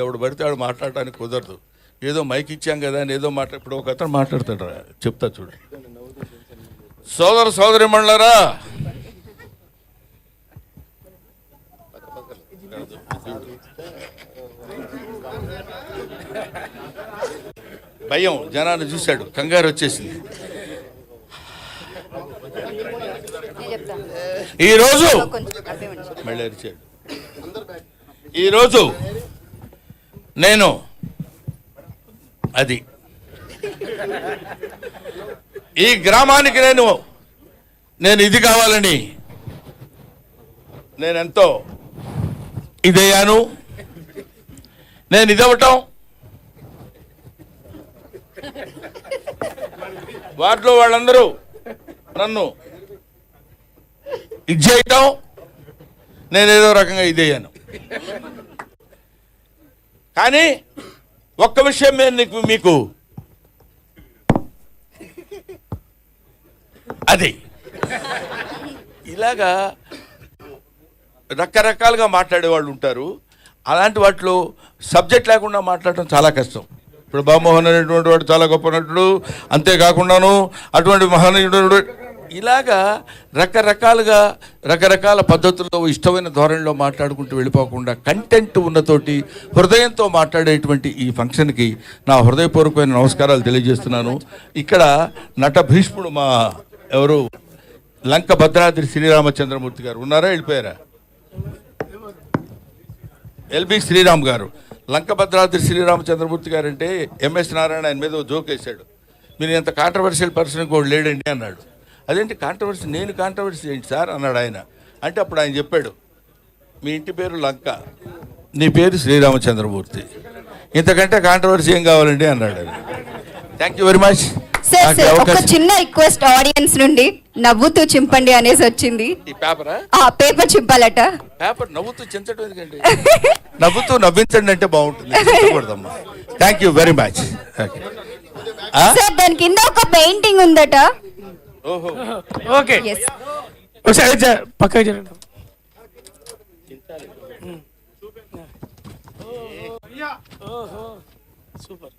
ఎవడు పడితే ఆడు మాట్లాడటానికి కుదరదు. ఏదో మైక్ ఇచ్చాం కదా అని ఏదో మాట్లా ఇప్పుడు ఒక అతను మాట్లాడతాడు రా చెప్తా చూడు. సోదర సోదరి మండలరా? భయం జనాన్ని చూశాడు కంగారు వచ్చేసింది. ఈరోజు మళ్ళీ అరిచాడు. ఈరోజు నేను. అది. ఈ గ్రామానికి నేను నేను ఇది కావాలని నేను ఎంతో ఇదయ్యాను. నేను ఇదవటం వాటిలో వాళ్ళందరూ నన్ను ఇది చేయటం నేను ఏదో రకంగా ఇదయ్యాను. కానీ ఒక్క విషయం నేను నీకు మీకు అది. ఇలాగా రకరకాలుగా మాట్లాడే వాళ్ళు ఉంటారు. అలాంటి వాటిలో సబ్జెక్ట్ లేకుండా మాట్లాడటం చాలా కష్టం. ఇప్పుడు బామోహన్ అనేటువంటి వాడు చాలా గొప్ప నటుడు. అంతేకాకుండాను అటువంటి మహానటువంటి ఇలాగా రకరకాలుగా రకరకాల పద్ధతుల్లో ఇష్టమైన ధోరణిలో మాట్లాడుకుంటూ వెళ్ళిపోకుండా కంటెంట్ ఉన్నతోటి హృదయంతో మాట్లాడేటువంటి ఈ ఫంక్షన్కి నా హృదయపూర్వకమైన నమస్కారాలు తెలియజేస్తున్నాను. ఇక్కడ నట భీష్ముడు మా ఎవరు? లంక భద్రాద్రి శ్రీరామచంద్రమూర్తి గారు. ఉన్నారా? వెళ్ళిపోయారా? ఎల్బి శ్రీరామ్ గారు. లంక భద్రాద్రి శ్రీరామచంద్రమూర్తి గారు అంటే ఎంఎస్ నారాయణ ఆయన మీద జోక్ వేశాడు. మీరు ఎంత కాంట్రవర్షియల్ పర్సన్ కూడా లేడండి అన్నాడు. అదేంటి కాంట్రవర్సీ నేను కాంట్రవర్సీ ఏంటి సార్? అన్నాడు ఆయన. అంటే అప్పుడు ఆయన చెప్పాడు మీ ఇంటి పేరు లంక నీ పేరు శ్రీరామచంద్రమూర్తి. ఇంతకంటే కాంట్రవర్సీ ఏం కావాలండి? అన్నాడు thank you very much sir sir ఒక చిన్న రిక్వెస్ట్ ఆడియన్స్ నుండి నవ్వుతూ చింపండి అనేసి వచ్చింది. ఈ పేపరా? ఆ పేపర్ చింపాలట. పేపర్ నవ్వుతూ చించడం ఎందుకండి? నవ్వుతూ నవ్వించండి అంటే బాగుంటుంది. చించకూడదమ్మా. Thank you very much okay sir దాని కింద ఒక పెయింటింగ్ ఉందట. ఓకే. ఒకసారి పక్కకి జరగండి. Super.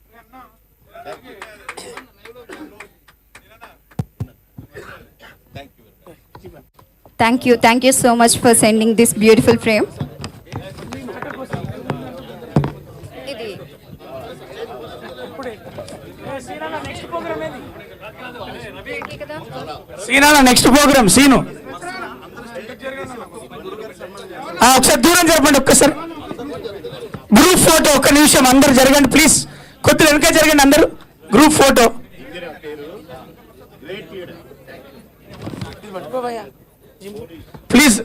Thank you thank you so much for sending this beautiful frame ఇది సీనాల నెక్స్ట్ ప్రోగ్రామ్ సీను. ఒకసారి దూరం జరపండి ఒక్కసారి. గ్రూప్ ఫోటో ఒక్క నిమిషం అందరు జరగండి ప్లీజ్ కొద్దిగా వెనక జరగండి అందరూ. గ్రూప్ ఫోటో ప్లీజ్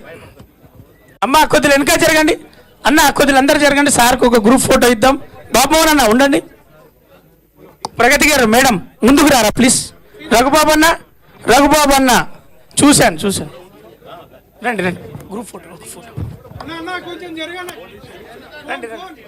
అమ్మ కొద్దిగా వెనక జరగండి. అన్న కొద్దిగా అందరు జరగండి. సార్కి ఒక గ్రూప్ ఫోటో ఇద్దాం. బాబు అన్న ఉండండి. ప్రగతి గారు మేడం ముందుకు రారా ప్లీజ్. రఘుబాబు అన్న రఘుబాబు అన్న చూశాను చూశాను. రండి రండి. గ్రూప్ ఫోటో ఫోటో రండి రండి.